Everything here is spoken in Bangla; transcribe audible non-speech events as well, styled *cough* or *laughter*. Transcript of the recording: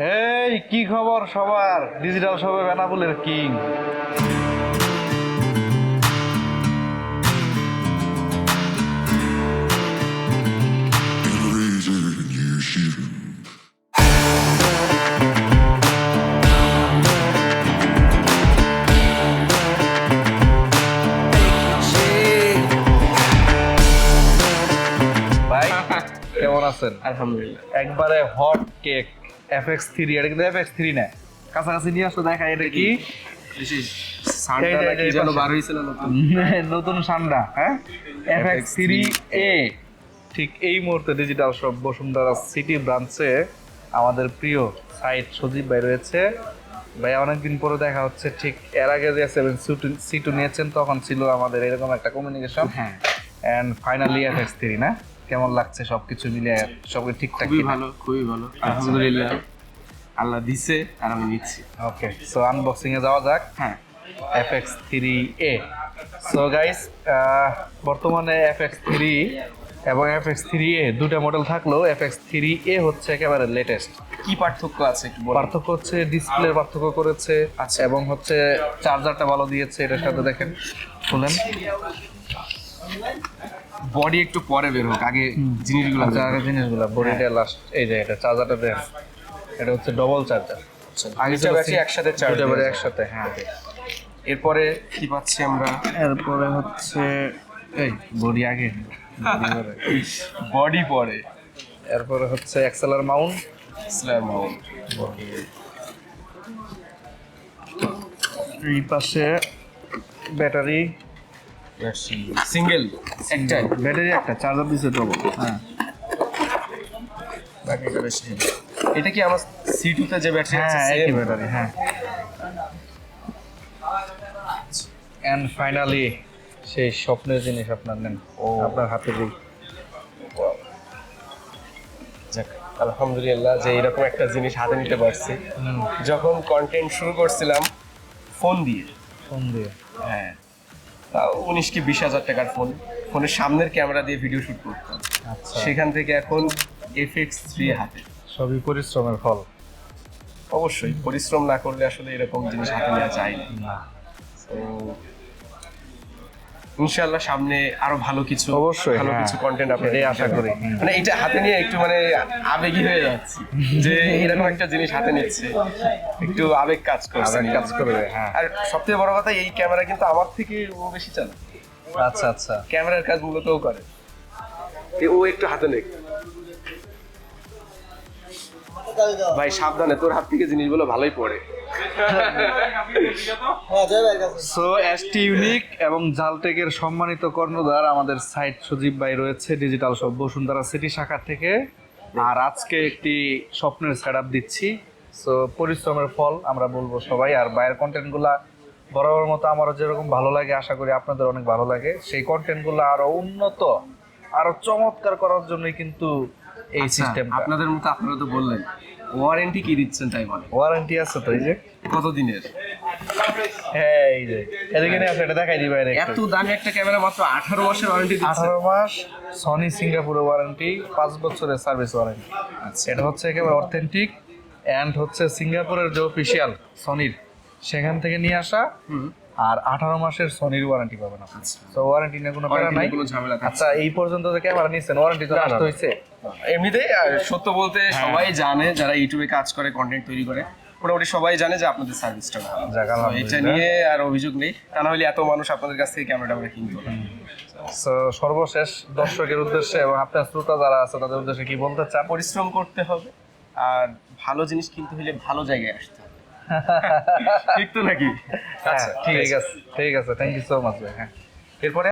এই কি খবর সবার? ডিজিটাল শপে বেনাপুলের কিং। কেমন আছেন? আলহামদুলিল্লাহ। একবারে hot cake F X three এটা কিন্তু এফ এক্স থ্রি না। কাছাকাছি নিয়ে আসলে দেখা এটা কি? *laughs* নতুন। সান্ডা হ্যাঁ? এফ এক্স থ্রি এ ঠিক এই মুহূর্তে ডিজিটাল শপ বসুন্ধরা সিটি ব্রাঞ্চে আমাদের প্রিয় সাইট সজীব ভাই রয়েছে। ভাই অনেকদিন পরে দেখা হচ্ছে ঠিক এর আগে যে সেভেন সিটু নিয়েছেন তখন ছিল আমাদের এরকম একটা কমিউনিকেশন হ্যাঁ। And finally F X three না? কেমন লাগছে সবকিছু মিলে? সব ঠিকঠাক খুবই ভালো খুবই ভালো। আলহামদুলিল্লাহ। আল্লাহ দিছে আর আমি নিচ্ছি ওকে সো আনবক্সিং এ যাওয়া যাক। হ্যাঁ। এফ এক্স থ্রি এ সো গাইস বর্তমানে এফ এক্স থ্রি এবং এফ এক্স থ্রি এ দুটা মডেল থাকলেও এফ এক্স থ্রি এ হচ্ছে একেবারে লেটেস্ট কি পার্থক্য আছে একটু পার্থক্য হচ্ছে ডিসপ্লের পার্থক্য করেছে আচ্ছা। এবং হচ্ছে চার্জারটা ভালো দিয়েছে এটার সাথে দেখেন। খুলেন বডি একটু পরে বের হোক আগে জিনিসগুলো আচ্ছা আগের জিনিসগুলো বডিটা লাস্ট এই যে এটা চার্জারটা দেন। এটা হচ্ছে ডবল চার্জার আগে দুইটা ব্যাটারি একসাথে চার্জ দুটো একসাথে হ্যাঁ। এরপরে কি পাচ্ছি আমরা? এরপরে হচ্ছে এই বডি আগে। বডি পরে। এরপরে হচ্ছে এক্সেলার মাউন্ট স্ল্যাম মাউন্ট এই পাশে ব্যাটারি সিঙ্গেল একটাই ব্যাটারি একটা চার্জার দিছে ডবল হ্যাঁ। বেশি এটা কি আমার সি টুতে যে ব্যাটারি আছে হ্যাঁ একই ব্যাটারি হ্যাঁ। এন্ড ফাইনালি সেই স্বপ্নের জিনিস আপনার নেন। ও। আপনার হাতে দিই। যাক, আলহামদুলিল্লাহ যে এরকম একটা জিনিস হাতে নিতে পারছি। যখন কন্টেন্ট শুরু করছিলাম ফোন দিয়ে। ফোন দিয়ে। হ্যাঁ। উনিশ কি বিশ হাজার টাকার ফোন ফোনের সামনের ক্যামেরা দিয়ে ভিডিও শুট করতাম। আচ্ছা। সেখান থেকে এখন এফ এক্স থ্রি হাতে। সবই পরিশ্রমের ফল। অবশ্যই পরিশ্রম না করলে আসলে এরকম জিনিস হাতে নেওয়া যায় না। না। তো ইনশাআল্লাহ সামনে আরও ভালো কিছু অবশ্যই, ভালো হ্যাঁ। কিছু কন্টেন্ট আপনাদের আশা করি। মানে এটা হাতে নিয়ে একটু মানে আবেগী হয়ে যাচ্ছে যে এরকম একটা জিনিস হাতে নিচ্ছে একটু আবেগ কাজ করছে আবেগ কাজ করবে, হ্যাঁ। আর সবথেকে বড় কথা এই ক্যামেরা কিন্তু আমার থেকে ও বেশি চালায় আচ্ছা আচ্ছা ক্যামেরার কাজ মূলত ও করে ও একটু হাতে নেই ভাই সাবধানে তোর হাত থেকে জিনিসগুলো ভালোই পড়ে। সো এসটি ইউনিক এবং জালটেকের সম্মানিত কর্ণধার আমাদের সাইট সজীব ভাই রয়েছে ডিজিটাল সব বসুন্ধরা সিটি শাখা থেকে। আর আজকে একটি স্বপ্নের সেট দিচ্ছি। সো পরিশ্রমের ফল আমরা বলব সবাই আর বাইরের কন্টেন্টগুলা বরাবর মতো আমারও যেরকম ভালো লাগে আশা করি আপনাদের অনেক ভালো লাগে। সেই কন্টেন্টগুলো আরও উন্নত আরও চমৎকার করার জন্যই কিন্তু এই সিস্টেম আপনাদের মতো আপনারা তো বললেন। ওয়ারেন্টি কি দিচ্ছেন তাই বলে? ওয়ারেন্টি আছে তো এই যে। কত দিনের হ্যাঁ এই যে। এদিকে নিয়ে আসো এটা দেখাই বাইরে এত দামি একটা ক্যামেরা মাত্র আঠারো মাসের ওয়ারেন্টি দিচ্ছে। আঠারো মাস সনি সিঙ্গাপুরের ওয়ারেন্টি পাঁচ বছরের সার্ভিস ওয়ারেন্টি আচ্ছা। এটা হচ্ছে একেবারে অথেন্টিক অ্যান্ড হচ্ছে সিঙ্গাপুরের যে অফিসিয়াল সনির সেখান থেকে নিয়ে আসা। আর আঠারো মাসের সনির ওয়ারেন্টি পাবেন আপনি। আচ্ছা। তো ওয়ারেন্টি নিয়ে কোনো প্যারা নাই। ঝামেলা আচ্ছা এই পর্যন্ত যে ক্যামেরা নিচ্ছেন ওয়ারেন্টি তো আসতে হয়েছে। এমনিতেই সত্য বলতে সবাই জানে যারা ইউটিউবে কাজ করে কন্টেন্ট তৈরি করে মোটামুটি সবাই জানে যে আপনাদের সার্ভিসটা ভালো। এটা নিয়ে আর অভিযোগ নেই। তা না হলে এত মানুষ আপনাদের কাছ থেকে ক্যামেরা আমরা কিনতো না। সর্বশেষ দর্শকের উদ্দেশ্যে এবং আপনার শ্রোতা যারা আছে তাদের উদ্দেশ্যে কি বলতে চান? পরিশ্রম করতে হবে আর ভালো জিনিস কিনতে হলে ভালো জায়গায় আসতে হবে। *laughs* ঠিক তো নাকি? হ্যাঁ ঠিক আছে। ঠিক আছে থ্যাংক ইউ সো মাচ ভাই হ্যাঁ। এরপরে?